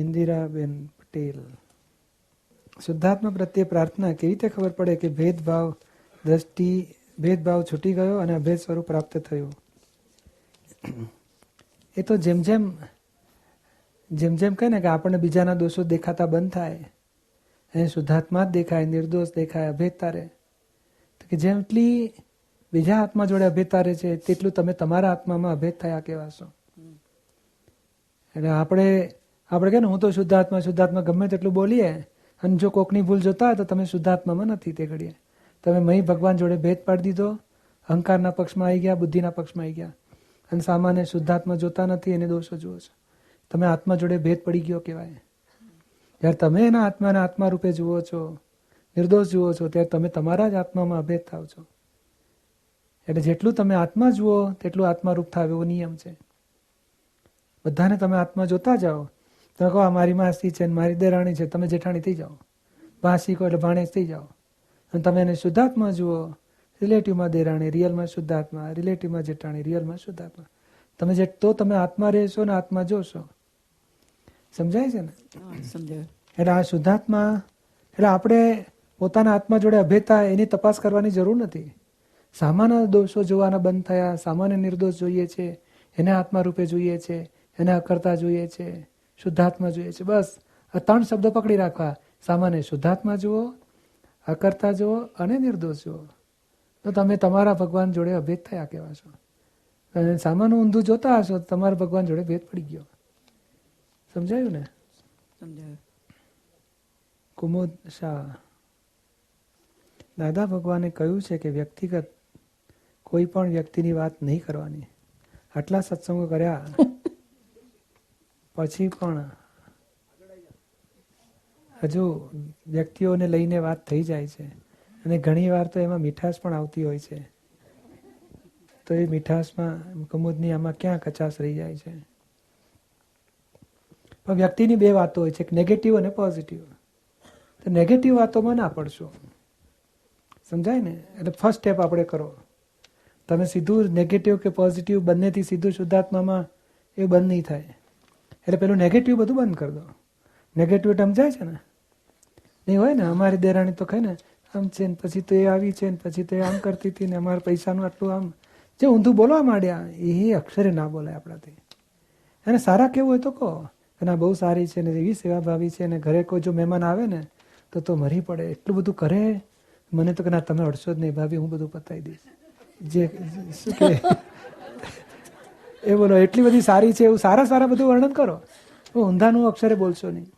ઇન્દિરાબેન પટેલ. શુદ્ધાત્મા પ્રત્યે પ્રાર્થના, કેવી રીતે ખબર પડે કે ભેદભાવ દ્રષ્ટિ, ભેદભાવ છૂટી ગયો અને અભેદ સ્વરૂપ પ્રાપ્ત થયું? એ તો જેમ જેમ જેમ જેમ કહે ને કે આપણને બીજાના દોષો દેખાતા બંધ થાય એને શુદ્ધાત્મા જ દેખાય, નિર્દોષ દેખાય અભેદતા રહે તો કે જેટલી બીજા આત્મા જોડે અભેદતા રહે છે, તેટલું તમે તમારા આત્મામાં અભેદ થયા કહેવાશો. એટલે આપણે આપણે કે ને હું તો શુદ્ધાત્મા શુદ્ધાત્મા ગમે તેટલું બોલીએ, અને જો કોકની ભૂલ જોતા હોય તો તમે શુદ્ધાત્મામાં નથી તે ઘડીએ. તમે મહી ભગવાન જોડે ભેદ પાડી દીધો, અહંકારના પક્ષમાં આવી ગયા, બુદ્ધિના પક્ષમાં આવી ગયા. અને સામાન્ય શુદ્ધાત્મા જોતા નથી, એને દોષો જુઓ છો. તમે આત્મા જોડે ભેદ પડી ગયો કહેવાય. જ્યારે તમે એના આત્માને આત્મા રૂપે જુઓ છો, નિર્દોષ જુઓ છો, ત્યારે તમે તમારા જ આત્મામાં અભેદ થાવ છો. એટલે જેટલું તમે આત્મા જુઓ, તેટલું આત્મારૂપ થાય એવો નિયમ છે. બધાને તમે આત્મા જોતા જાઓ તમે કહો આ મારી માસી છે મારી દેરાણી છે. તમે જેઠાણી થઈ જાઓ. ભાસી કહો એટલે ભાણેજ થઈ જાઓ. અને તમે એને શુદ્ધાત્મા જુઓ. રિલેટિવમાં દેરાણી રિયલમાં શુદ્ધાત્મા. રિલેટિવમાં જેઠાણી રિયલમાં શુદ્ધાત્મા. તમે જે તો તમે આત્મા રહેશો ને આત્મા જોશો. સમજાય છે ને? સમજાય. એટલે આ શુદ્ધાત્મા એટલે આપણે પોતાના આત્મા જોડે અભેતા એની તપાસ કરવાની જરૂર નથી. સામાન્ય દોષો જોવાના બંધ થયા સામાન્ય નિર્દોષ જોઈએ છે એને આત્મા રૂપે જોઈએ છે એને અકર્તા જોઈએ છે. શુદ્ધાત્મા જોઈએ છે. બસ. આ ત્રણ શબ્દો પકડી રાખવા. સામાન્ય શુદ્ધાત્મા જુઓ અકર્તા જુઓ અને નિર્દોષ જુઓ. તો તમે તમારા ભગવાન જોડે અભેદ થયા કહેવાશો અને સામાન્ય ઊંધું જોતા હશો તો તમારા ભગવાન જોડે ભેદ પડી ગયો. સમજાયું ને? સમજાયું. કુમુદ શાહ. દાદા ભગવાને કહ્યું છે કે વ્યક્તિગત કોઈ પણ વ્યક્તિની વાત નહીં કરવાની. આટલા સત્સંગો કર્યા. પછી પણ હજુ વ્યક્તિઓને લઈને વાત થઈ જાય છે. અને ઘણી વાર તો એમાં મીઠાશ પણ આવતી હોય છે. તો એ મીઠાશમાં કુમુદની આમાં ક્યાં કચાશ રહી જાય છે? પણ વ્યક્તિની બે વાતો હોય છે, એક નેગેટિવ અને પોઝિટિવ તો નેગેટિવ વાતોમાં ના પડશો. સમજાય ને? એટલે ફર્સ્ટ સ્ટેપ આપણે કરો. તમે સીધું નેગેટિવ કે પોઝિટિવ બંનેથી સીધું શુદ્ધાત્મામાં એ બંધ નહીં થાય. એટલે પેલું નેગેટિવ બધું બંધ કરી દો. નેગેટિવ સમજાય છે ને? નહીં હોય ને? અમારી દેરાણી તો ખાય ને, આમ છે ને, પછી તો એ આવી છે ને, પછી તો એ આમ કરતી હતી ને, અમારા પૈસાનું આટલું આમ. જે ઊંધું બોલવા માંડ્યા, એ અક્ષરે ના બોલાય આપણાથી. અને સારા કેવું હોય તો કહો. અને બહુ સારી છે ને, એવી સેવાભાવી છે ને, ઘરે કોઈ જો મહેમાન આવે ને, તો તો મરી પડે. એટલું બધું કરે? મને તો કે ના તમે અડશો જ નહીં, ભાભી, હું બધું પતાવી દઈશ. જે, શું કે? એ બોલો, એટલી બધી સારી છે એવું સારા સારા બધું વર્ણન કરો. ઊંધાનું અક્ષરે બોલશો નહીં.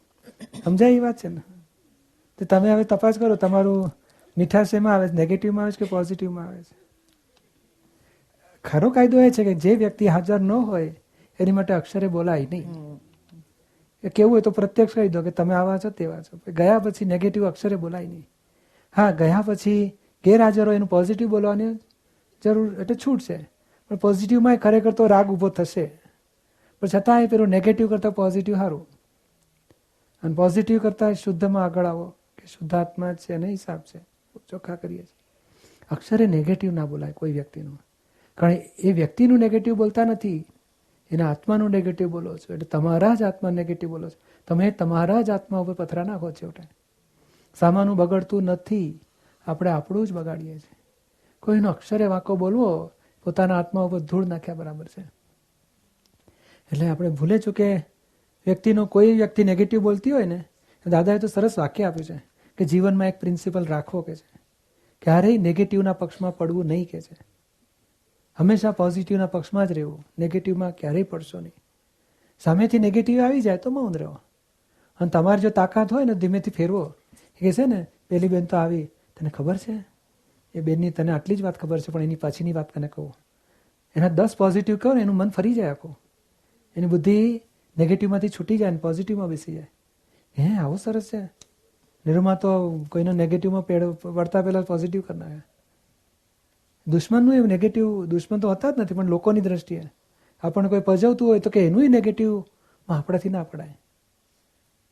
સમજાય એ વાત છે ને? તો તમે હવે તપાસ કરો, તમારું મીઠાશ એમાં આવે છે નેગેટિવમાં આવે છે કે પોઝિટિવમાં આવે છે? ખરો કાયદો એ છે કે જે વ્યક્તિ હાજર ન હોય, એની માટે અક્ષરે બોલાય નહીં. એ કેવું હોય તો પ્રત્યક્ષ કહી દો કે તમે આવા છો તેવા છો. ગયા પછી નેગેટિવ અક્ષરે બોલાય નહીં. હા, ગયા પછી ગેરહાજર હોય એનું પોઝિટિવ બોલવાની જરૂર, એટલે છૂટ છે. પણ પોઝિટિવમાં ખરેખર તો રાગ ઊભો થશે. પણ છતાંય પેલું નેગેટિવ કરતાં પોઝિટિવ સારું. અને પોઝિટિવ કરતાં શુદ્ધમાં આગળ આવો કે શુદ્ધાત્મા છે એને હિસાબ છે. ચોખ્ખા કરીએ છીએ. અક્ષરે નેગેટિવ ના બોલાય કોઈ વ્યક્તિનું. કારણ એ વ્યક્તિનું નેગેટિવ બોલતા નથી. એના આત્માનું નેગેટિવ બોલો છો. એટલે તમારા જ આત્મા નેગેટિવ બોલો છો. તમે તમારા જ આત્મા ઉપર પથરા નાખો છો છેવટે સામાનું બગડતું નથી. આપણે આપણું જ બગાડીએ છીએ. કોઈનો અક્ષરે વાંકો બોલવો પોતાના આત્મા ઉપર ધૂળ નાખ્યા બરાબર છે. એટલે આપણે ભૂલે છું કે વ્યક્તિનો કોઈ વ્યક્તિ નેગેટિવ બોલતી હોય ને દાદાએ તો સરસ વાક્ય આપ્યું છે કે જીવનમાં એક પ્રિન્સિપલ રાખવો કે છે. ક્યારેય નેગેટિવના પક્ષમાં પડવું નહીં કે છે. હંમેશા પોઝિટિવના પક્ષમાં જ રહેવું. નેગેટિવમાં ક્યારેય પડશો નહીં. સામેથી નેગેટિવ આવી જાય તો મૌન રહો. અને તમારી જો તાકાત હોય ને, ધીમેથી ફેરવો. એ છે ને, પેલી બેન તો આવી. તને ખબર છે? એ બેનની તને આટલી જ વાત ખબર છે, પણ એની પાછીની વાત તને કહું. એના દસ પોઝિટિવ કહો ને, એનું મન ફરી જાય આખું. એની બુદ્ધિ નેગેટિવમાંથી છૂટી જાય ને પોઝિટિવમાં બેસી જાય. હે, આવું સરસ છે. નિરૂમાં તો કોઈનો નેગેટિવમાં પેડ વળતા પહેલાં પોઝિટિવ કરનાર દુશ્મનનું એવું નેગેટિવ દુશ્મન તો હતા જ નથી, પણ લોકોની દ્રષ્ટિએ. આપણને કોઈ પજવતું હોય તો કે એનું નેગેટિવમાં આપણાથી ના પડાય.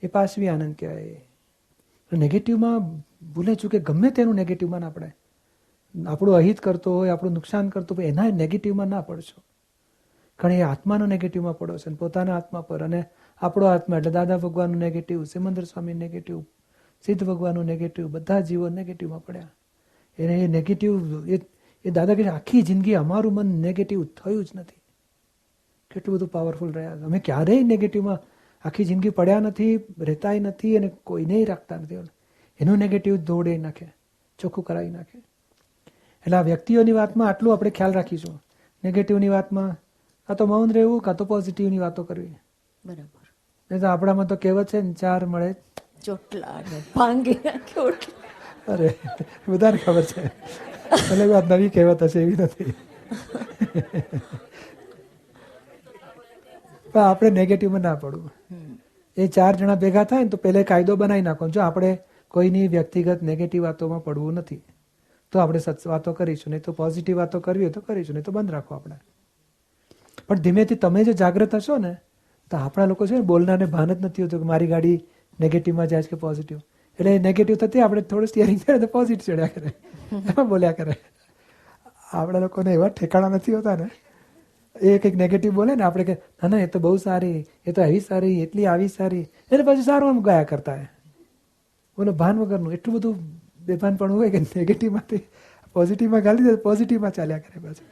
એ પાછવી આનંદ કહેવાય. નેગેટિવમાં ભૂલે ચૂકે ગમે તેનું નેગેટિવમાં ના પડાય. આપણું અહિત કરતો હોય, આપણું નુકસાન કરતો હોય એના નેગેટિવમાં ના પડશો. એ આત્માનો નેગેટિવમાં પડો છે પોતાના આત્મા પર અને આપણો આત્મા, એટલે દાદા ભગવાનનું નેગેટિવ સિમંદર સ્વામી નેગેટિવ સિદ્ધ ભગવાનનું નેગેટિવ બધા જીવો નેગેટિવમાં પડ્યા. એને એ નેગેટિવ એ એ દાદા કે આખી જિંદગી અમારું મન નેગેટિવ થયું જ નથી. કેટલું બધું પાવરફુલ રહ્યા અમે ક્યારેય નેગેટિવમાં આખી જિંદગી પડ્યા નથી, રહેતાય નથી અને કોઈને રાખતા નથી. એનું નેગેટિવ દોડે નાખે, ચોખ્ખું કરાવી નાખે. એટલે આ વ્યક્તિઓની વાતમાં આટલું આપણે ખ્યાલ રાખીશું. નેગેટિવની વાતમાં કાં તો મૌન રહેવું કાં તો પોઝિટિવની વાતો કરવી. બરાબર. નહીં તો આપણામાં તો કહેવત છે ને ચાર મળે ચોટલા ભાંગી. અરે બધાને ખબર છે. એટલે વાત નવી કહેવત હશે એવી નથી. પણ આપણે નેગેટિવમાં ના પડવું. એ ચાર જણા ભેગા થાય ને તો પહેલે કાયદો બનાવી નાખો જો આપણે કોઈની વ્યક્તિગત નેગેટિવ વાતોમાં પડવું નથી. તો આપણે વાતો કરીશું, નહીં તો પોઝિટિવ વાતો કરવી હોય તો કરીશું, નહીં તો બંધ રાખો આપણે. પણ ધીમેથી તમે જો જાગૃત હશો ને, તો આપણા લોકો છે ને બોલનારને ભાન જ નથી હોતું કે મારી ગાડી નેગેટિવમાં જાય છે કે પોઝિટિવ એટલે નેગેટિવ થતી આપણે થોડું સ્ટિયરિંગ કરે તો પોઝિટિવ ચડ્યા કરે. બોલ્યા કરે. આપણા લોકોને એવા ઠેકાણા નથી હોતા ને. એ કંઈક નેગેટિવ બોલે ને આપણે કે, ના ના, એ તો બહુ સારી, એ તો આવી સારી, એટલી આવી સારી. એને પછી સારું આમ ગયા કરતા બોલો, ભાન વગરનું એટલું બધું બેભાન પણ હોય કે નેગેટિવમાંથી પોઝિટિવમાં ગાલી દે પોઝિટિવમાં ચાલ્યા કરે પાછું.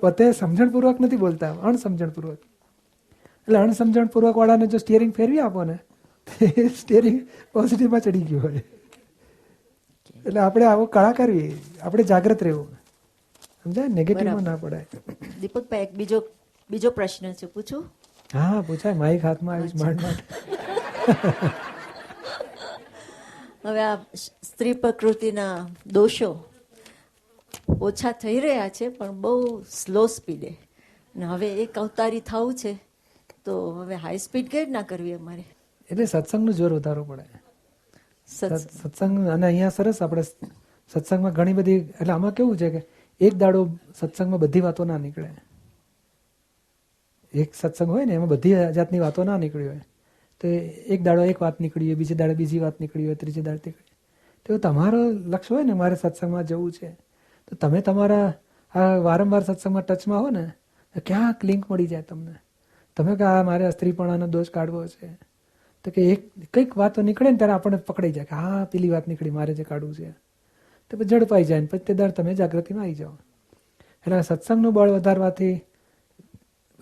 પતે સમજણપૂર્વક નથી બોલતા અણસમજણપૂર્વક. એટલે અણસમજણપૂર્વક વાળાને જો સ્ટિયરિંગ ફેરવી આપો ને તો સ્ટિયરિંગ પોઝિટિવમાં ચડી ગયું હોય. એટલે આપણે આવો કળા કરવી આપણે જાગ્રત રહેવું. સમજાય? નેગેટિવમાં ના પડાય. દીપકભાઈ એક બીજો બીજો પ્રશ્ન છે પૂછું? હા પૂછાય. માઇક હાથમાં આવી સ્માર્ટ માટે હવે આ સ્ત્રી પ્રકૃતિના દોષો ઓછા થઈ રહ્યા છે પણ બહુ સ્લો સ્પીડે ને હવે એક અવતારી થવું છે તો હવે હાઈ સ્પીડ કેવી રીતના કરવી અમારે? એટલે સત્સંગનું જોર વધારવું પડે. સત્સ- સત્સંગ અને અહીંયા સરસ આપણે સત્સંગમાં ઘણી બધી એટલે આમાં કેવું છે કે એક દાડો સત્સંગમાં બધી વાતો ના નીકળે. એક સત્સંગ હોય ને એમાં બધી જાતની વાતો ના નીકળી હોય. તો એક દાડો એક વાત નીકળી હોય, બીજે દાડે બીજી વાત નીકળી હોય, ત્રીજે દાડે નીકળી તો તમારો લક્ષ્ય હોય ને મારે સત્સંગમાં જવું છે, તો તમે તમારા આ વારંવાર સત્સંગમાં ટચમાં હો ને, તો ક્યાંક લિંક મળી જાય તમને. તમે કે આ મારે અસ્ત્રીપણાનો સ્ત્રીપણાનો દોષ કાઢવો છે, તો કે એક, કંઈક વાતો નીકળે ને ત્યારે આપણને પકડાઈ જાય કે હા, પેલી વાત નીકળી, મારે જે કાઢવું છે. તો પછી ઝડપાઈ જાય ને પછી તે દર તમે જાગૃતિમાં આવી જાઓ. એટલે સત્સંગનું બળ વધારવાથી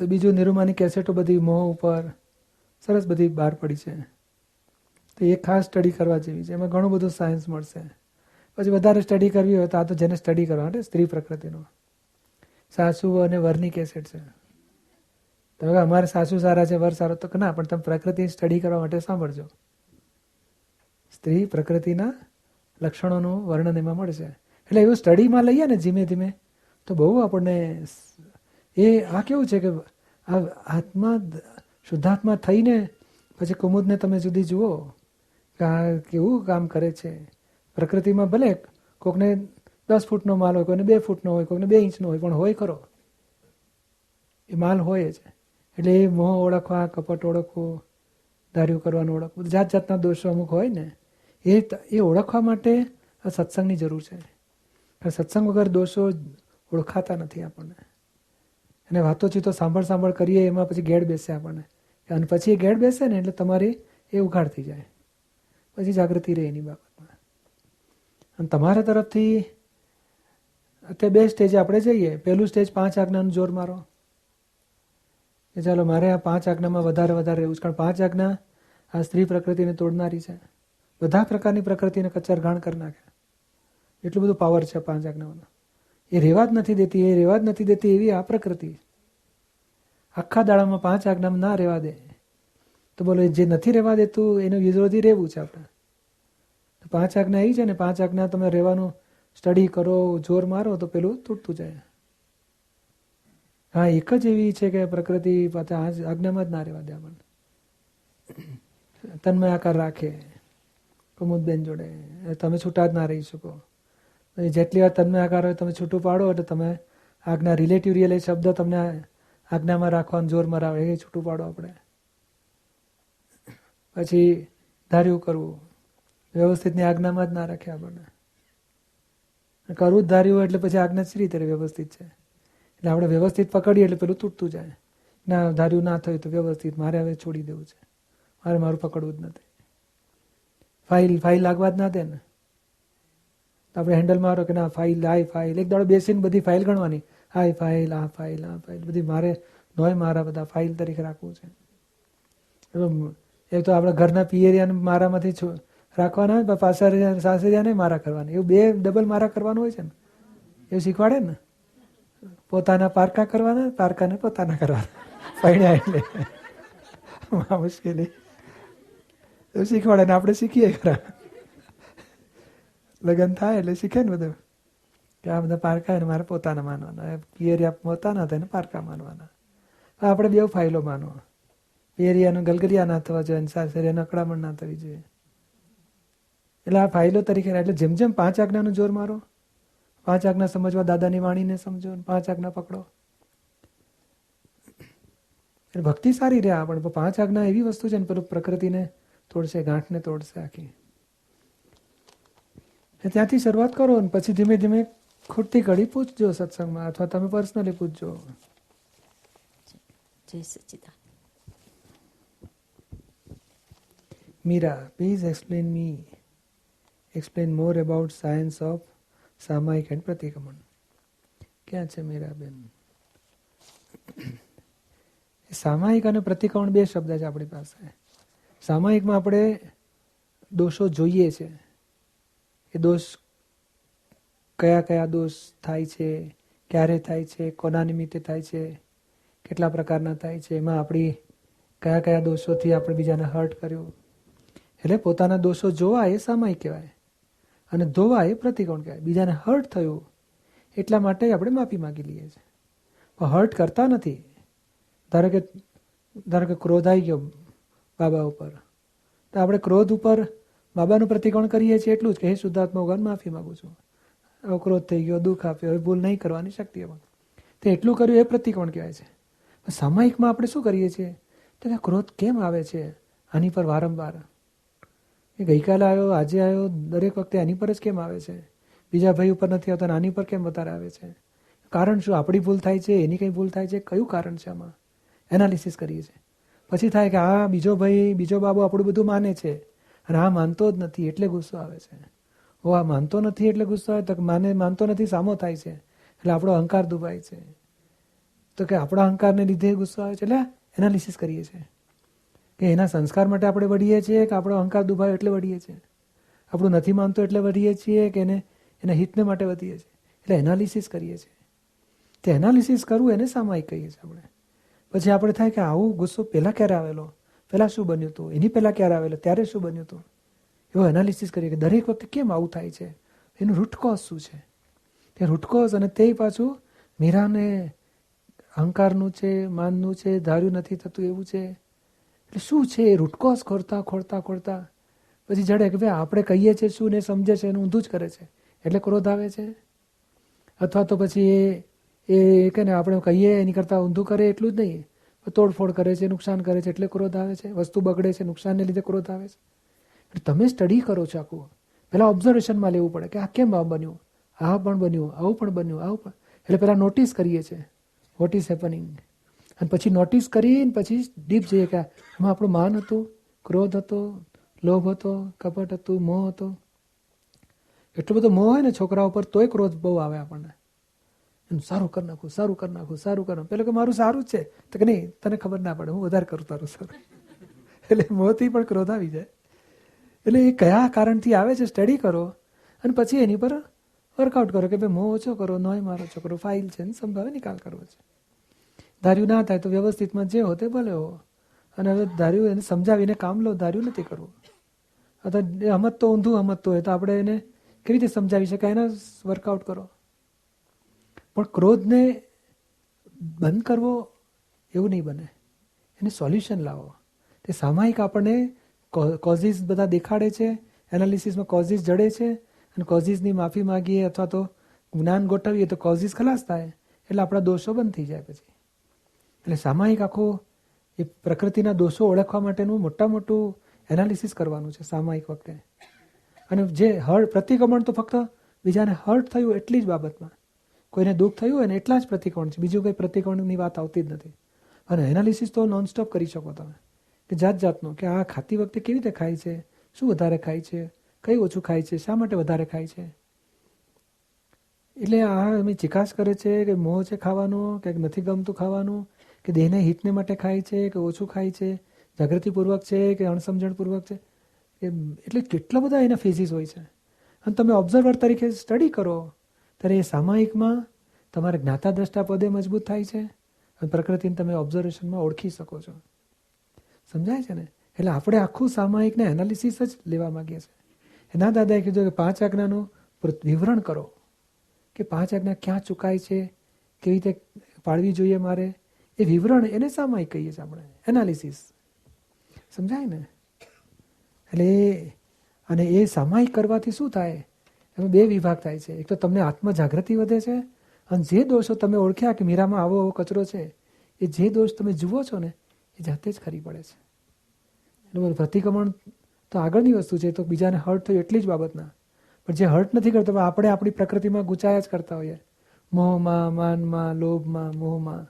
બીજું નિરૂમાની કેસેટો બધી મોં ઉપર સરસ બધી બહાર પડી છે. તો એ ખાસ સ્ટડી કરવા જેવી છે. એમાં ઘણું બધું સાયન્સ મળશે. પછી વધારે સ્ટડી કરવી હોય તો આ તો જેને સ્ટડી કરવા માટે સ્ત્રી પ્રકૃતિનો. સાસુ અને વરની કેસેટ છે. તમે અમારે સાસુ સારા છે, વર સારો તો ના, પણ તમે પ્રકૃતિ સ્ટડી કરવા માટે સાંભળજો. સ્ત્રી પ્રકૃતિના લક્ષણોનું વર્ણન એમાં મળશે. એટલે એવું સ્ટડીમાં લઈએ ને ધીમે ધીમે, તો બહુ આપણને એ આ કેવું છે કે આ આત્મા શુદ્ધાત્મા થઈને પછી કુમુદને તમે જુદી જુઓ કે આ કેવું કામ કરે છે? પ્રકૃતિમાં ભલે કોકને દસ ફૂટનો માલ હોય, કોઈને બે ફૂટનો હોય કોઈને બે ઇંચનો હોય, પણ હોય ખરો. એ માલ હોય જ. એટલે એ મોહ ઓળખવા, કપટ ઓળખવું, ધાર્યું કરવાનું ઓળખવું, જાત જાતના દોષો અમુક હોય ને, એ એ ઓળખવા માટે સત્સંગની જરૂર છે. સત્સંગ વગર દોષો ઓળખાતા નથી આપણને. અને વાતોચીતો સાંભળ સાંભળ કરીએ, એમાં પછી ગેડ બેસે આપણને. અને પછી એ ગેડ બેસે ને એટલે તમારી એ ઉઘાડ થઈ જાય. પછી જાગૃતિ રહે એની બાબતમાં. અને તમારા તરફથી અત્યારે બે સ્ટેજે આપણે જઈએ. પહેલું સ્ટેજ પાંચ આજ્ઞાનું જોર મારો. કે ચાલો મારે આ પાંચ આજ્ઞામાં વધારે વધારે રહેવું છે. કારણ પાંચ આજ્ઞા આ સ્ત્રી પ્રકૃતિને તોડનારી છે. બધા પ્રકારની પ્રકૃતિને કચરઘાણ કરી નાખે. એટલું બધું પાવર છે પાંચ આજ્ઞાઓનો. એ રેવા જ નથી દેતી, એ રેવા જ નથી દેતી એવી આ પ્રકૃતિ. આખા દાડામાં પાંચ આજ્ઞામ ના રહેવા દે. તો બોલો, જે નથી રહેવા દેતું, એનું વિરોધી રહેવું છે આપણે. તો પાંચ આજ્ઞા આવી છે ને, પાંચ આજ્ઞા તમે રહેવાનું સ્ટડી કરો, જોર મારો, તો પેલું તૂટતું જાય. હા, એક જ એવી છે કે પ્રકૃતિ પાછા આજ્ઞામાં જ ના રહેવા દે આપણને. તન્મય આકાર રાખે, કુમુદબેન જોડે. એ તમે છૂટા જ ના રહી શકો. જેટલી વાર તન્મય આકાર હોય, તમે છૂટું પાડો એટલે તમે આજ્ઞા રિલેટિવ રિયલ એ શબ્દ તમને આજ્ઞામાં રાખવાનું જોર મરાવે, એ છૂટું પાડો આપણે. પછી ધાર્યું કરવું. વ્યવસ્થિતની આજ્ઞામાં જ ના રાખે આપણને. કરવું જ ધાર્યું એટલે પછી આજ્ઞા જ રીતે વ્યવસ્થિત છે? એટલે આપણે વ્યવસ્થિત પકડીએ એટલે પેલું તૂટતું જાય. ના, ધાર્યું ના થયું તો વ્યવસ્થિત, મારે હવે છોડી દેવું છે. મારે મારું પકડવું જ નથી. ફાઇલ ફાઇલ લાગવા જ ના દે ને? તો આપણે હેન્ડલ મારો કે ના ફાઇલ આય ફાઇલ એક દાડો બેસીને બધી ફાઇલ ગણવાની. હાય ફાઇલ આ ફાઇલ આ ફાઇલ બધી મારે નોય મારા બધા ફાઇલ તરીકે રાખવું છે. એ તો આપણા ઘરના પિયરિયાને મારામાંથી રાખવાના હોય, પાછા સાસરિયાને મારા કરવાના. એવું બે ડબલ મારા કરવાનું હોય છે ને? એવું શીખવાડે ને? પોતાના પારકા કરવાના પારકાને પોતાના કરવાના. પૈણ્યા એટલે. મુશ્કેલી. એવું શીખવાડે ને આપણે શીખીએ ખરા. લગ્ન થાય એટલે શીખે ને બધું? કે આ બધા પારકા એને મારે પોતાના માનવાના. પિયરિયા પોતાના હતા, એને પારકા માનવાના. આપણે બે ફાઇલો માનો પિયરિયાનો ગલગલિયા ના થવા જોઈએ સાસરિયાનો અકડામણ ના થવી જોઈએ. એટલે આ ફાઇલો તરીકે એટલે જેમ જેમ પાંચ આજ્ઞાનું જોર મારો, પાંચ આજ્ઞા સમજવા દાદાની વાણીને સમજો પાંચ આજ્ઞા પકડો. એટલે ભક્તિ સારી રહ્યા પણ પાંચ આજ્ઞા એવી વસ્તુ છે ને પેલું પ્રકૃતિને તોડશે, ગાંઠને તોડશે આખી. ત્યાંથી શરૂઆત કરો અને પછી ધીમે ધીમે ખોટી કડી પૂછજો સત્સંગમાં અથવા તમે પર્સનલી પૂછજો. Mira please explain me explain more about science of સામાયિક એન્ડ પ્રતિક્રમણ. ક્યાં છે મીરાબેન સામાયિક અને પ્રતિક્રમણ બે શબ્દ છે આપણી પાસે. સામાયિકમાં આપણે દોષો જોઈએ છે. એ દોષ કયા કયા દોષ થાય છે, ક્યારે થાય છે, કોના નિમિત્તે થાય છે, કેટલા પ્રકારના થાય છે, એમાં આપણી કયા કયા દોષોથી આપણે બીજાને હર્ટ કર્યું. એટલે પોતાના દોષો જોવા એ સામાયિક કહેવાય અને ધોવા એ પ્રતિકોણ કહેવાય. બીજાને હર્ટ થયું એટલા માટે આપણે માફી માગી લઈએ છીએ. પણ હર્ટ કરતા નથી. ધારો કે ધારો કે ક્રોધ આવી ગયો બાબા ઉપર. તો આપણે ક્રોધ ઉપર બાબાનું પ્રતિકોણ કરીએ છીએ એટલું જ કે, હે શુદ્ધાત્મા ભગવાન માફી માગું છું. હવે ક્રોધ થઈ ગયો, દુઃખ આપ્યો, હવે ભૂલ નહીં કરવાની શક્તિ પણ તો એટલું કર્યું એ પ્રતિકોણ કહેવાય છે. સામાયિકમાં આપણે શું કરીએ છીએ? તો ક્રોધ કેમ આવે છે? આની પર વારંવાર. એ ગઈકાલે આવ્યો, આજે આવ્યો, દરેક વખતે આની પર જ કેમ આવે છે? બીજા ભાઈ ઉપર નથી આવતા આની પર કેમ વધારે આવે છે? કારણ શું? આપણી ભૂલ થાય છે, એની કંઈ ભૂલ થાય છે? કયું કારણ છે આમાં? એનાલિસિસ કરીએ છીએ. પછી થાય કે આ બીજો ભાઈ, બીજો બાબો આપણું બધું માને છે. આ માનતો જ નથી, એટલે ગુસ્સો આવે છે. ઓ, આ માનતો નથી એટલે ગુસ્સો આવે? તો માને, માનતો નથી, સામો થાય છે. એટલે આપણો અહંકાર દુભાય છે. તો કે આપણા અહંકારને લીધે ગુસ્સો આવે છે. એટલે એનાલિસિસ કરીએ છીએ. કે એના સંસ્કાર માટે આપણે વળીએ છીએ કે આપણો અહંકાર દુભાયો એટલે વળીએ છીએ? આપણું નથી માનતો એટલે વધીએ છીએ કે એને, એના હિતને માટે વધીએ છીએ? એટલે એનાલિસિસ કરીએ છીએ. તે એનાલિસિસ કરવું એને સામાયિક કહીએ છીએ આપણે. પછી આપણે થાય કે આવું ગુસ્સો પહેલાં ક્યારે આવેલો? પહેલાં શું બન્યું હતું? એની પહેલાં ક્યારે આવેલો? ત્યારે શું બન્યું હતું? એવો એનાલિસિસ કરીએ કે દરેક વખતે કેમ આવું થાય છે? એનું રૂટકોસ શું છે? તે રૂટકોસ અને તે પાછું મીરાને અહંકારનું છે, માનનું છે, ધાર્યું નથી થતું એવું છે? એટલે શું છે એ રૂટકોસ ખોરતા ખોરતા ખોરતા? પછી જડે કે ભાઈ આપણે કહીએ છીએ શું ને સમજે છે એનું ઊંધું જ કરે છે. એટલે ક્રોધ આવે છે? અથવા તો પછી એ એ કે ને આપણે કહીએ એની કરતાં ઊંધું કરે એટલું જ નહીં. તોડફોડ કરે છે, નુકસાન કરે છે એટલે ક્રોધ આવે છે, વસ્તુ બગડે છે, નુકસાનને લીધે ક્રોધ આવે છે. તમે સ્ટડી કરો છો આખું પહેલાં ઓબ્ઝર્વેશનમાં લેવું પડે કે આ કેમ આ બન્યું? આ પણ બન્યું, આવું પણ બન્યું, આવું પણ. એટલે પહેલાં નોટિસ કરીએ છીએ. વોટ ઇઝ હેપનિંગ અને પછી નોટિસ કરીને પછી ડીપ જઈએ કે એમાં આપણું માન હતું, ક્રોધ હતો, લોભ હતો, કપટ હતું, મોહ હતો. એટલો બધો મોહ હોય ને છોકરા ઉપર તોય ક્રોધ બહુ આવે આપણને. એનું સારું કરી નાખું, સારું કરી નાખું, સારું કરી પેલો કે મારું સારું છે. તો કે નહીં, તને ખબર ના પડે, હું વધારે કરું તારું સારું. એટલે મોંથી પણ ક્રોધ આવી જાય. એટલે એ કયા કારણથી આવે છે સ્ટડી કરો અને પછી એની પર વર્કઆઉટ કરો કે ભાઈ મોં ઓછો કરો, નોય મારો છોકરો ફાઇલ છે ને સંભાવે નિકાલ કરવો છે. ધાર્યું ના થાય તો વ્યવસ્થિતમાં જે હો તે ભલે હો. અને હવે ધાર્યું એને સમજાવીને કામ લો, ધાર્યું નથી કરવું. અથવા હમત તો ઊંધું હમત તો હોય, તો આપણે એને કેવી રીતે સમજાવી શકાય? એના વર્કઆઉટ કરો. પણ ક્રોધને બંધ કરવો એવું નહીં બને. એને સોલ્યુશન લાવો. તે સામાયિક આપણને કોઝિસ બધા દેખાડે છે એનાલિસિસમાં કોઝિસ જડે છે, અને કોઝિસની માફી માગીએ અથવા તો જ્ઞાન ગોઠવીએ તો કોઝિસ ખલાસ થાય, એટલે આપણા દોષો બંધ થઈ જાય પછી. એટલે સામાયિક આખો એ પ્રકૃતિના દોષો ઓળખવા માટેનું મોટા મોટું એનાલિસિસ કરવાનું છે સામાયિક વખતે. અને જે હર્ટ પ્રતિક્રમણ તો ફક્ત બીજાને હર્ટ થયું એટલી જ બાબતમાં. કોઈને દુઃખ થયું હોય ને એટલા જ પ્રતિકોણ છે. બીજું કોઈ પ્રતિકોણની વાત આવતી જ નથી. અને એનાલિસિસ તો નોનસ્ટોપ કરી શકો તમે. કે જાત જાતનું કે આ ખાતી વખતે કેવી રીતે ખાય છે? શું વધારે ખાય છે? કઈ ઓછું ખાય છે? શા માટે વધારે ખાય છે? એટલે આ અમે ચિકાસ કરે છે કે મોહ છે ખાવાનું, કે નથી ગમતું ખાવાનું, કે દેહને હિતને માટે ખાય છે, કે ઓછું ખાય છે, જાગૃતિપૂર્વક છે, કે અણસમજણપૂર્વક છે. એટલે કેટલા બધા એના ફેઝિસ હોય છે. અને તમે ઓબ્ઝર્વર તરીકે સ્ટડી કરો. ત્યારે એ સામાયિકમાં તમારે જ્ઞાતા દ્રષ્ટા પદે મજબૂત થાય છે અને પ્રકૃતિને તમે ઓબ્ઝર્વેશનમાં ઓળખી શકો છો. સમજાય છે ને? એટલે આપણે આખું સામાયિકને એનાલિસિસ જ લેવા માંગીએ છીએ. એના દાદાએ કીધું કે પાંચ આજ્ઞાનું વિવરણ કરો. કે પાંચ આજ્ઞા ક્યાં ચૂકાય છે? કેવી રીતે પાડવી જોઈએ મારે? એ વિવરણ એને સામાયિક કહીએ છીએ આપણે. એનાલિસિસ સમજાય ને? એટલે અને એ સામાયિક કરવાથી શું થાય? એમાં બે વિભાગ થાય છે. એક તો તમને આત્મ જાગૃતિ વધે છે અને જે દોષો તમે ઓળખ્યા કે મીરામાં આવો આવો કચરો છે, એ જે દોષ તમે જુઓ છો ને, એ જાતે જ ખરી પડે છે. એટલે પ્રતિક્રમણ તો આગળની વસ્તુ છે તો બીજાને હર્ટ થયું એટલી જ બાબતના. પણ જે હર્ટ નથી કરતો, પણ આપણે આપણી પ્રકૃતિમાં ગુચાયા જ કરતા હોઈએ. મોહમાં, માનમાં, લોભમાં, મોહમાં.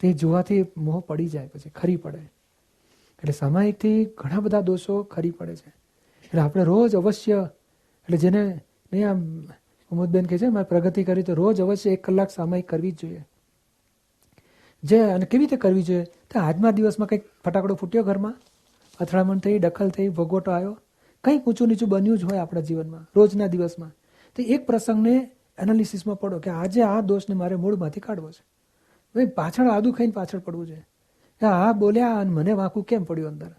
તે જોવાથી મોહ પડી જાય પછી, ખરી પડે. એટલે સામાયિકથી ઘણા બધા દોષો ખરી પડે છે. એટલે આપણે રોજ અવશ્ય, એટલે જેને નહીં, આમ ઉમદબેન કહે છે, મારે પ્રગતિ કરી તો રોજ અવશ્ય એક કલાક સામાયિક કરવી જ જોઈએ. જે, અને કેવી રીતે કરવી જોઈએ? તો આજના દિવસમાં કંઈક ફટાકડો ફૂટ્યો ઘરમાં? અથડામણ થઈ, દખલ થઈ ભોગવટો આવ્યો? કંઈક ઊંચું નીચું બન્યું જ હોય આપણા જીવનમાં, રોજના દિવસમાં. તો એક પ્રસંગને એનાલિસિસમાં પડો કે આજે આ દોષને મારે મૂળમાંથી કાઢવો છે. ભાઈ, પાછળ આદુ ખાઈને પાછળ પડવું છે. કે આ બોલ્યા અને મને વાંકું કેમ પડ્યું અંદર?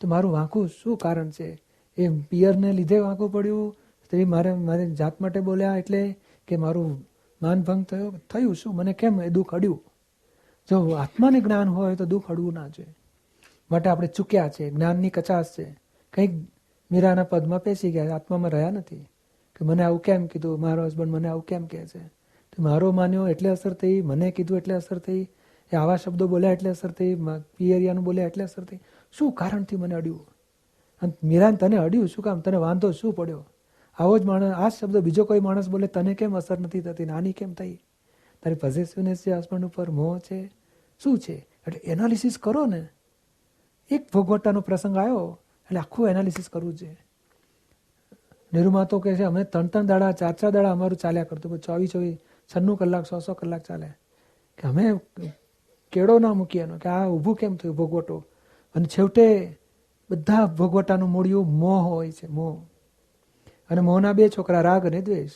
તો મારું વાંકું શું કારણ છે? એ પિયરને લીધે વાંકું પડ્યું તે મારે મારે જાત માટે બોલ્યા એટલે કે મારું માનભંગ થયો. થયું શું? મને કેમ એ દુઃખ અડ્યું? જો આત્માને જ્ઞાન હોય તો દુઃખ અડવું ના જોઈએ. માટે આપણે ચૂક્યા છે. જ્ઞાનની કચાશ છે. કંઈક મીરાના પદમાં પેસી ગયા. આત્મામાં રહ્યા નથી. કે મને આવું કેમ કીધું? મારો હસબન્ડ મને આવું કેમ કહે છે? તો મારો માન્યો એટલે અસર થઈ. મને કીધું એટલે અસર થઈ. એ આવા શબ્દો બોલ્યા એટલે અસર થઈ. પિયરિયાનું બોલ્યા એટલે અસર થઈ. શું કારણથી મને અડ્યું? અને મીરાને તને અડ્યું? શું કામ? તને વાંધો શું પડ્યો? આવો જ માણસ, આ શબ્દ બીજો કોઈ માણસ બોલે, તને કેમ અસર નથી થતી, નાની કેમ થઈ? તારી પોઝિટિવનેસ છે હસબન્ડ ઉપર મોહ છે. શું છે? એટલે એનાલિસિસ કરો ને. એક ભોગવટાનો પ્રસંગ આવ્યો, એટલે આખું એનાલિસિસ કરવું છે. નિરૂમા તો કહે છે અમે ત્રણ ત્રણ દાડા, ચાર ચાર દાડા અમારું ચાલ્યા કરતું ચોવીસ ચોવીસ, છન્નું કલાક, સો સો કલાક ચાલે કે અમે કેળો ના મૂકીએ એનો, કે આ ઊભું કેમ થયું ભોગવટો? અને છેવટે બધા ભોગવટાનું મૂળિયું મોહ હોય છે મોહ અને મોહના બે છોકરા રાગ અને દ્વેષ.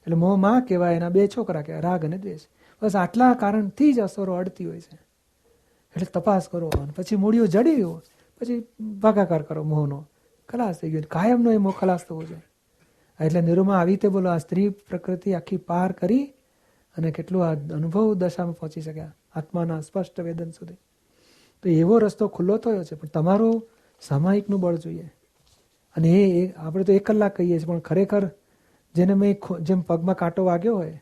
એટલે મોહમાં કહેવાય, એના બે છોકરા કહેવાય, રાગ અને દ્વેષ. બસ આટલા કારણથી જ અસરો અડતી હોય છે. એટલે તપાસ કરો પછી મૂળિયું જડી ગયો. પછી ભાગાકાર કરો મોહનો ખલાસ થઈ ગયો. કાયમનો એ મોહ ખલાસ થવો જોઈએ. એટલે નિરૂમાં આવી રીતે બોલો, આ સ્ત્રી પ્રકૃતિ આખી પાર કરી અને કેટલું આ અનુભવ દશામાં પહોંચી શક્યા, આત્માના સ્પષ્ટ વેદન સુધી. તો એવો રસ્તો ખુલ્લો થયો છે. પણ તમારું સામાયિકનું બળ જોઈએ. અને એ આપણે તો એક કલાક કહીએ છીએ પણ ખરેખર જેને મેં જેમ પગમાં કાંટો વાગ્યો હોય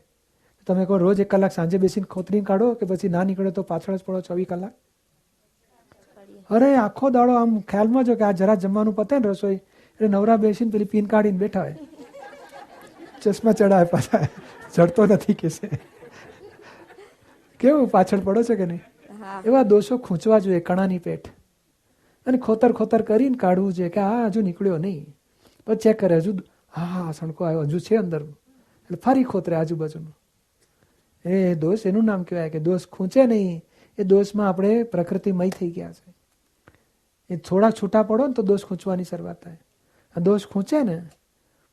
તમે કહો રોજ એક કલાક સાંજે બેસીને ખોતરીને કાઢો કે પછી ના નીકળે તો પાછળ જ પડો ચોવીસ કલાક? અરે આખો દાડો આમ ખ્યાલમાં જો કે આ જરા જમવાનું પતે ને રસોઈ એટલે નવરા બેસીને પેલી પીન કાઢીને બેઠા હોય. ચશ્મા ચડાવે પાછા. ચડતો નથી કેસે કેવું પાછળ પડો છે કે નહીં? એવા દોષો ખૂંચવા જોઈએ કણાની પેટ. અને ખોતર ખોતર કરીને કાઢવું જોઈએ કે આ હજુ નીકળ્યો નહીં. પછી ચેક કરે, હજુ હા હા, સણકો આવ્યો, હજુ છે અંદર એટલે ફરી ખોતરે આજુબાજુનું. એ દોષ એનું નામ કહેવાય કે દોષ ખૂંચે નહીં. એ દોષમાં આપણે પ્રકૃતિમય થઈ ગયા છે. એ થોડા છૂટા પડો ને તો દોષ ખૂંચવાની શરૂઆત થાય. આ દોષ ખૂંચે ને,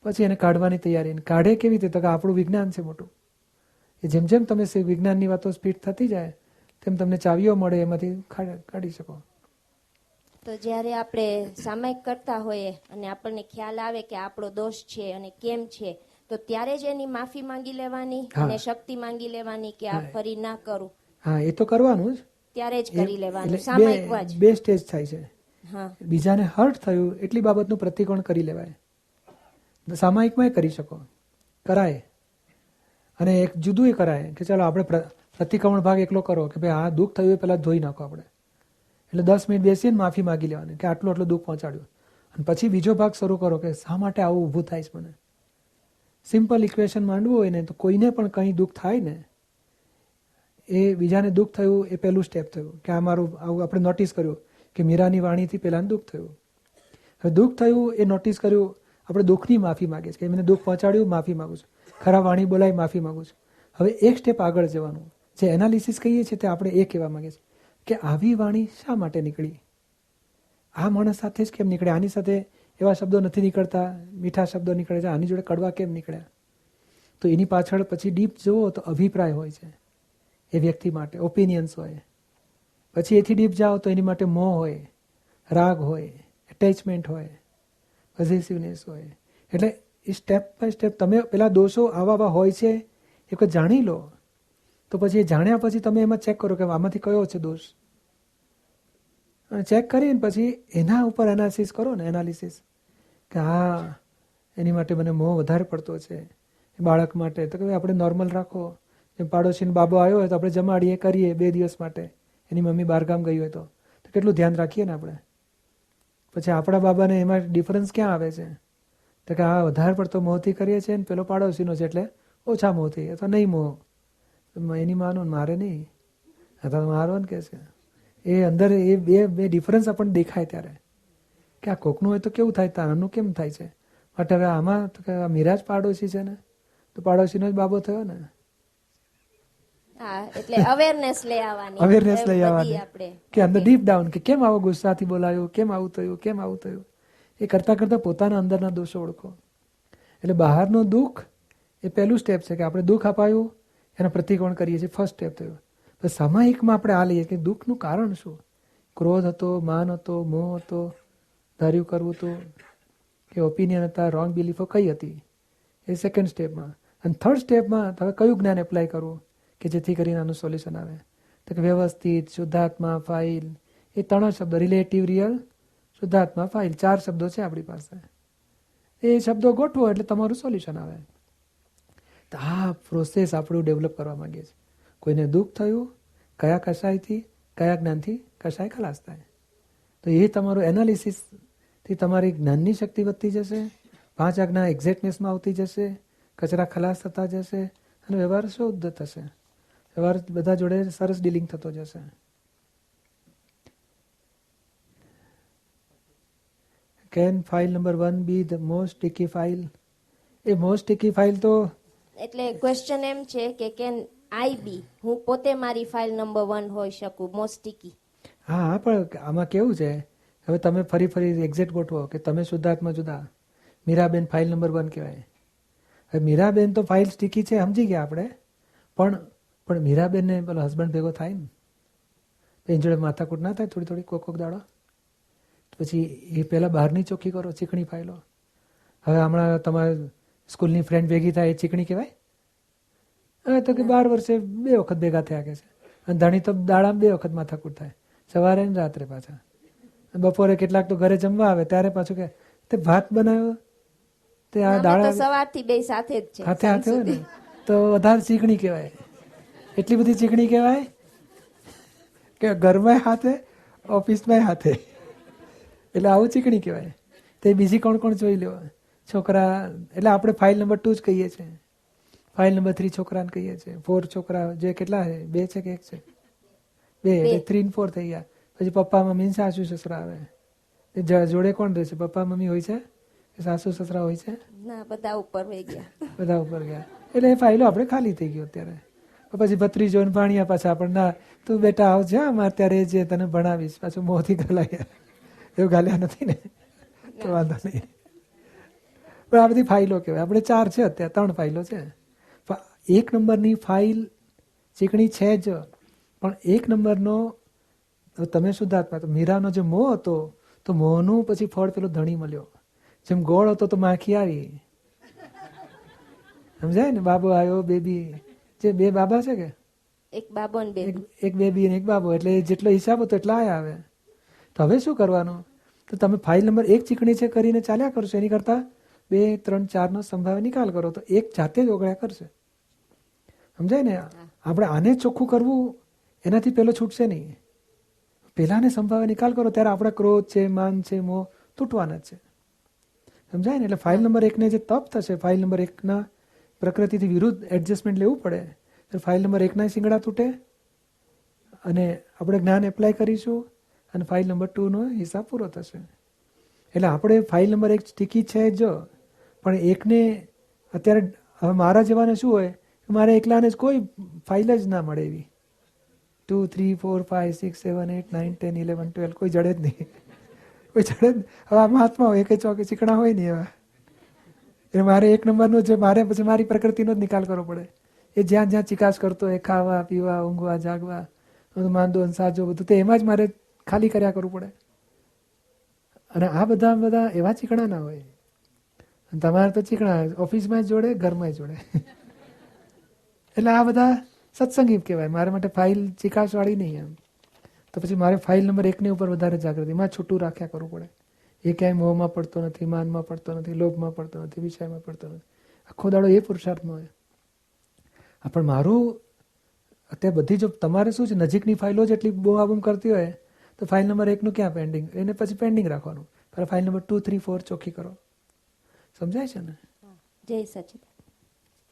પછી એને કાઢવાની તૈયારી. કાઢે કેવી રીતે? તો આપણું વિજ્ઞાન છે મોટું. એ જેમ જેમ તમે વિજ્ઞાનની વાતો સ્પીડ થતી જાય, તેમ તમને ચાવીઓ મળે, એમાંથી કાઢી શકો. તો જ્યારે આપણે સામાયિક કરતા હોઈએ અને આપણને ખ્યાલ આવે કે આપણો દોષ છે અને કેમ છે તો ત્યારે જ એની માફી માંગી લેવાની અને શક્તિ માંગી લેવાની કે આ ફરી ના કરું. હા એ તો કરવાનું જ. ત્યારે જ કરી લેવાનું સામાયિક બે સ્ટેજ થાય છે. હા. બીજાને હર્ટ થયું એટલી બાબતનું પ્રતિકોણ કરી લેવાય. સામાયિકમાં કરી શકો. કરાય. અને એક જુદું કરાય કે ચાલો આપણે પ્ર- પ્રતિક્રમણ ભાગ એકલો કરો કે ભાઈ આ દુઃખ થયું એ પહેલાં ધોઈ નાખો આપણે. એટલે દસ મિનિટ બેસીને માફી માગી લેવાની કે આટલું આટલું દુઃખ પહોંચાડ્યું. અને પછી બીજો ભાગ શરૂ કરો કે શા માટે આવું ઊભું થાય છે મને? સિમ્પલ ઇક્વેશન માંડવું હોય ને તો કોઈને પણ કંઈ દુઃખ થાય ને, એ બીજાને દુઃખ થયું, એ પહેલું સ્ટેપ થયું. કે આ મારું, આવું આપણે નોટિસ કર્યું કે મીરાની વાણીથી પહેલાંને દુઃખ થયું. હવે દુઃખ થયું, એ નોટિસ કર્યું, આપણે દુઃખની માફી માગીએ છીએ કે મને દુઃખ પહોંચાડ્યું, માફી માગું છું. ખરાબ વાણી બોલાવી માફી માગું છું. હવે એક સ્ટેપ આગળ જવાનું. જે એનાલિસિસ કહીએ છીએ તે આપણે એ કહેવા માગીએ છીએ. કે આવી વાણી શા માટે નીકળી? આ માણસ સાથે જ કેમ નીકળે આની સાથે એવા શબ્દો નથી નીકળતા, મીઠા શબ્દો નીકળે છે, આની જોડે કડવા કેમ નીકળ્યા? તો એની પાછળ પછી ડીપ જુઓ તો અભિપ્રાય હોય છે, એ વ્યક્તિ માટે ઓપિનિયન્સ હોય. પછી એથી ડીપ જાઓ તો એની માટે મોહ હોય, રાગ હોય એટેચમેન્ટ હોય પોઝિટિવનેસ હોય. એટલે એ સ્ટેપ બાય સ્ટેપ તમે પેલા દોષો આવા આવા હોય છે, એ કોઈ જાણી લો. તો પછી એ જાણ્યા પછી તમે એમાં ચેક કરો કે આમાંથી કયો છે દોષ. અને ચેક કરીને પછી એના ઉપર એનાલિસિસ કરો ને એનાલિસિસ કે હા, એની માટે મને મોહ વધારે પડતો છે. બાળક માટે. તો કે ભાઈ આપણે નોર્મલ રાખો. જેમ પાડોશીનો બાબો આવ્યો હોય તો આપણે જમાડીએ, કરીએ બે દિવસ માટે. એની મમ્મી બહારગામ ગઈ હોય તો. તો કેટલું ધ્યાન રાખીએ ને આપણે? પછી આપણા બાબાને એમાં ડિફરન્સ ક્યાં આવે છે? તો કે આ વધારે પડતો મોહથી કરીએ છીએ ને, પેલો પાડોશીનો છે એટલે ઓછા મોહથી, અથવા નહીં મોહ. એની માનો મારે નહીં. અથવા મારો ને કે છે. એ અંદર એ બે બે ડિફરન્સ આપણને દેખાય ત્યારે. કે આ કોકનું હોય તો કેવું થાય? તારનું કેમ થાય છે? બટ હવે આમાં તો કે આ મીરા પાડોશી છે ને તો પાડોશીનો જ બાબો થયો ને. એટલે અવેરનેસ લઈ આવવાની. અવેરનેસ લઈ આવવાની. આપણે કે અંદર ડીપ ડાઉન કે કેમ આવો ગુસ્સાથી બોલાયો કેમ આવું થયું કેમ આવું થયું? એ કરતા કરતા પોતાના અંદરના દોષો ઓળખો. એટલે બહારનો દુઃખ એ પહેલું સ્ટેપ છે કે આપણે દુઃખ અપાયું એના પ્રતિકોણ કરીએ છીએ? ફર્સ્ટ સ્ટેપ થયો પછી સામાયિકમાં આપણે આ લઈએ કે દુઃખનું કારણ શું? ક્રોધ હતો, માન હતો, મોહ હતો, ધાર્યું કરવું હતું, કે ઓપિનિયન હતા રોંગ બિલીફો કઈ હતી? એ સેકન્ડ સ્ટેપમાં અને થર્ડ સ્ટેપમાં તમે કયું જ્ઞાન એપ્લાય કરવું? કે જેથી કરીને આનું સોલ્યુશન આવે. તો કે વ્યવસ્થિત, શુદ્ધાત્મા ફાઇલ એ ત્રણ શબ્દ. રિલેટિવ રિયલ શુદ્ધાત્મા ફાઇલ ચાર શબ્દો છે આપણી પાસે. એ શબ્દો ગોઠવો એટલે તમારું સોલ્યુશન આવે. તો આ પ્રોસેસ આપણું ડેવલપ કરવા માંગીએ છીએ. કોઈને દુઃખ થયું, કયા કશાયથી, કયા જ્ઞાનથી, કશાય ખલાસ થાય. તો એ તમારું એનાલિસિસથી તમારી જ્ઞાનની શક્તિ વધતી જશે, પાંચ આજ્ઞા એક્ઝેક્ટનેસમાં આવતી જશે, કચરા ખલાસ થતા જશે, અને વ્યવહાર શુદ્ધ થશે. વ્યવહાર બધા જોડે સરસ ડીલિંગ થતો જશે. Can file number one be the most tricky file A most tricky file તો એટલે ક્વેશ્ચન એમ છે કે કેન આઈ બી હું પોતે મારી ફાઇલ નંબર વન હોઈ શકું મોસ્ટ સ્ટીકી હા, પણ આમાં કેવું છે? હવે તમે ફરી ફરી એક્ઝેક્ટ ગોઠવો કે તમે શુદ્ધાત્મા જુદા. મીરાબેન ફાઇલ નંબર વન કહેવાય. હવે મીરાબેન તો ફાઇલ સ્ટીકી છે, સમજી ગયા આપણે? પણ પણ મીરાબેનને પેલો હસબન્ડ ભેગો થાય ને? એની જોડે માથાકૂટ ના થાય, થોડી થોડી કોક કોક દાડો? પછી એ પહેલાં બહારની ચોખ્ખી કરો, ચીકણી ફાઇલો હવે હમણાં તમારે સ્કૂલની ફ્રેન્ડ ભેગી થાય એ ચીકણી કહેવાય? હવે તો કે બાર વર્ષે બે વખત ભેગા થયા કે છે. અને ધણી તો દાડામાં બે વખત માથાકૂટ થાય. સવારે ને રાત્રે પાછા. બપોરે કેટલાક તો ઘરે જમવા આવે ત્યારે પાછું કે તે ભાત બનાવ્યો? તે આ દાડા સવારથી બે સાથે જ છે સાથે સાથે હોય ને? તો વધારે ચીકણી કહેવાય. એટલી બધી ચીકણી કહેવાય કે ઘરમાં હાથે ઓફિસમાં હાથે. એટલે આવું ચીકણી કહેવાય. તે બીજી કોણ કોણ જોઈ લો છોકરા એટલે આપણે ફાઇલ નંબર ટુ જ કહીએ છીએ. ફાઇલ નંબર થ્રી છોકરાને કહીએ છીએ. ફોર છોકરા જે કેટલા છે? બે છે કે એક છે? બે એટલે થ્રી ને ફોર થઈ ગયા. પછી પપ્પા મમ્મી સાસુ સસરા આવે. એ જોડે કોણ રહે છે પપ્પા મમ્મી હોય છે? સાસુ સસરા હોય છે? ના બધા ઉપર વહી ગયા. બધા ઉપર ગયા. એટલે એ ફાઇલો આપણે ખાલી થઈ ગયો અત્યારે. પછી ભત્રીજો ને ભાણિયા પાછા આપણને ના તું બેટા આવજે અમારે ત્યારે જે તને ભણાવીશ. પાછું મોંથી ગલાયા. એવું ગાલ્યા નથી ને? તો વાંધો નહીં. પણ આ બધી ફાઇલો કહેવાય. આપણે ચાર છે અત્યારે ત્રણ ફાઇલો છે. એક નંબરની ફાઇલ ચીકણી છે જ પણ એક નંબરનો તમે શુદ્ધાત્મા તો મીરાનો જે મોહ હતો તો મોહનું પછી ફળ પેલો ધણી મળ્યો. જેમ ગોળ હતો તો માખી આવી. સમજાય ને? બાબો આવ્યો બેબી. જે બે બાબા છે કે? એક બાબો એક બેબી ને અને એક બાબો. એટલે જેટલો હિસાબ હતો એટલા આવે તો હવે શું કરવાનું? તો તમે ફાઇલ નંબર એક ચીકણી છે કરીને ચાલ્યા કરશો એની કરતાં બે ત્રણ ચારનો સંભાવે નિકાલ કરો તો એક જાતે જ ઓગળ્યા કરશે. સમજાય ને? આપણે આને ચોખ્ખું કરવું એનાથી પેલો છૂટશે નહીં. પેલાને સંભાવે નિકાલ કરો ત્યારે આપણા ક્રોધ છે માન છે મોહ તૂટવાના જ છે. સમજાય ને? એટલે ફાઇલ નંબર એકને જે તપ થશે ફાઇલ નંબર એકના પ્રકૃતિથી વિરુદ્ધ એડજસ્ટમેન્ટ લેવું પડે. તો ફાઇલ નંબર એકના શિંગડા તૂટે અને આપણે જ્ઞાન એપ્લાય કરીશું અને ફાઇલ નંબર ટુનો હિસાબ પૂરો થશે. એટલે આપણે ફાઇલ નંબર એક ટીકી છે જો. પણ એકને અત્યારે હવે મારા જેવાને શું હોય મારે એકલાને જ કોઈ ફાઇલ જ ના મળે એવી. Two three four five six seven eight nine ten eleven twelve કોઈ જડે જ નહીં. કોઈ જડે જ. હવે આ મહાત્મા હોય, એક ચોકે ચીકણા હોય નહીં એવા. એટલે મારે એક નંબરનો જે, મારે પછી મારી પ્રકૃતિનો જ નિકાલ કરવો પડે. એ જ્યાં જ્યાં ચિકાસ કરતો હોય, ખાવા, પીવા, ઊંઘવા, જાગવા માંદો, સાજો, બધું તે એમાં જ મારે ખાલી કર્યા કરવું પડે. અને આ બધા બધા એવા ચીકણા ના હોય. તમારે તો ચીકણા ઓફિસમાં જોડે, ઘરમાં જોડે. એટલે આ બધા સત્સંગી કહેવાય. મારા માટે ફાઇલ ચીકાશવાળી નહીં એમ. તો પછી મારે ફાઇલ નંબર એકની ઉપર વધારે જાગૃતિ. માં છૂટું રાખ્યા કરવું પડે. એ ક્યાંય મોહમાં પડતો નથી, માનમાં પડતો નથી, લોભમાં પડતો નથી, વિષયમાં પડતો નથી. આખો દાડો એ પુરુષાર્થમાં હોય. પણ મારું અત્યારે બધી જો તમારે શું છે? નજીકની ફાઇલો જ એટલી બૂમાબૂમ કરતી હોય, તો ફાઇલ નંબર એકનું ક્યાં પેન્ડિંગ એને પછી પેન્ડિંગ રાખવાનું. પણ file number two three four ચોખ્ખી કરો. સમજાય છે ને? જય સચિદાન